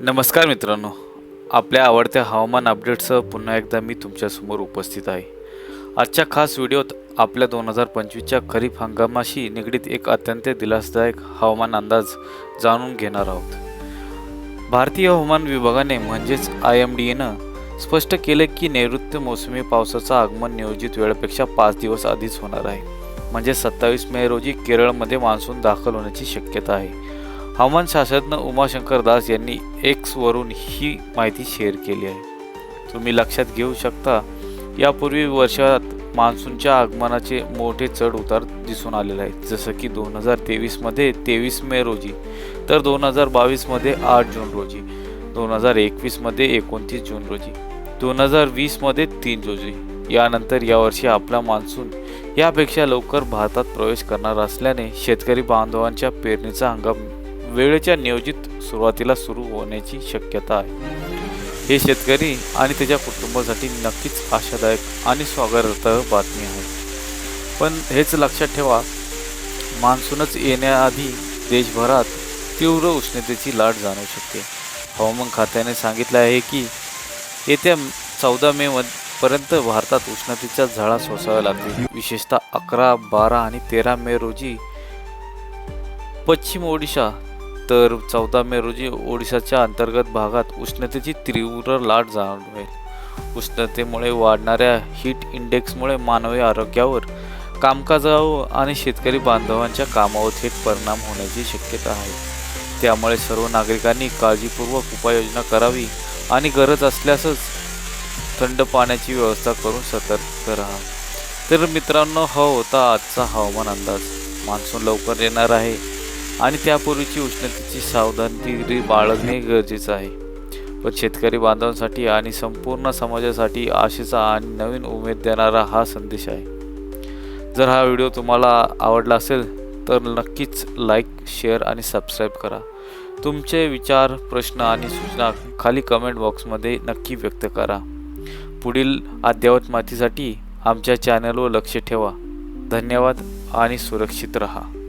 नमस्कार मित्रांनो. आपल्या आवडत्या हवामान अपडेटसह पुन्हा एकदा मी तुमच्यासमोर उपस्थित आहे. आजच्या खास व्हिडिओत आपल्या दोन हजार पंचवीसच्या खरीप हंगामाशी निगडीत एक अत्यंत दिलासदायक हवामान अंदाज जाणून घेणार आहोत. भारतीय हवामान विभागाने म्हणजेच आय एम डी एनं स्पष्ट केले की नैऋत्य मोसमी पावसाचं आगमन नियोजित वेळेपेक्षा पाच दिवस आधीच होणार आहे. म्हणजे सत्तावीस मे रोजी केरळमध्ये मान्सून दाखल होण्याची शक्यता आहे. हवामान शास्त्रज्ञ उमाशंकर दास यांनी एक्सवरून ही माहिती शेअर केली आहे. तुम्ही लक्षात घेऊ शकता यापूर्वी वर्षात मान्सूनच्या आगमनाचे मोठे चढ उतार दिसून आलेले आहेत. जसं की दोन हजार तेवीसमध्ये तेवीस मे रोजी तर दोन हजार बावीसमध्ये आठ जून रोजी दोन हजार एकवीसमध्ये एकोणतीस जून रोजी दोन हजार वीसमध्ये तीन रोजी यानंतर यावर्षी आपला मान्सून यापेक्षा लवकर भारतात प्रवेश करणार असल्याने शेतकरी बांधवांच्या पेरणीचा हंगाम वेळेच्या नियोजित सुरुवातीला सुरू होण्याची शक्यता आहे. हे शेतकरी आणि त्याच्या कुटुंबासाठी नक्कीच आशादायक आणि स्वागतार्ह बातमी आहे. पण हेच लक्षात ठेवा मान्सूनच येण्याआधी देशभरात तीव्र उष्णतेची लाट जाणवू शकते. हवामान खात्याने सांगितलं आहे की येत्या चौदा मे पर्यंत भारतात उष्णतेच्या झळा सोसाव्या लागतील. विशेषतः अकरा बारा आणि तेरा मे रोजी पश्चिम ओडिशा तर चौदा मे रोजी ओडिशाच्या अंतर्गत भागात उष्णतेची तीव्र लाट जाणवेल. उष्णतेमुळे वाढणाऱ्या हीट इंडेक्समुळे मानवी आरोग्यावर कामकाजावर आणि शेतकरी बांधवांच्या कामावर थेट परिणाम होण्याची शक्यता आहे. त्यामुळे सर्व नागरिकांनी काळजीपूर्वक उपाययोजना करावी आणि गरज असल्यासच थंड पाण्याची व्यवस्था करून सतर्क राहा. तर मित्रांनो हा होता आजचा हवामान अंदाज. मान्सून लवकर येणार आहे आणि त्यापूर्वीची उष्णतेची सावधानगिरी बाळगणे गरजेचं आहे. पण शेतकरी बांधवांसाठी आणि संपूर्ण समाजासाठी आशेचा आणि नवीन उमेद देणारा हा संदेश आहे. जर हा व्हिडिओ तुम्हाला आवडला असेल तर नक्कीच लाईक शेअर आणि सबस्क्राईब करा. तुमचे विचार प्रश्न आणि सूचना खाली कमेंट बॉक्समध्ये नक्की व्यक्त करा. पुढील अद्ययावत माहितीसाठी आमच्या चॅनलवर लक्ष ठेवा. धन्यवाद आणि सुरक्षित रहा.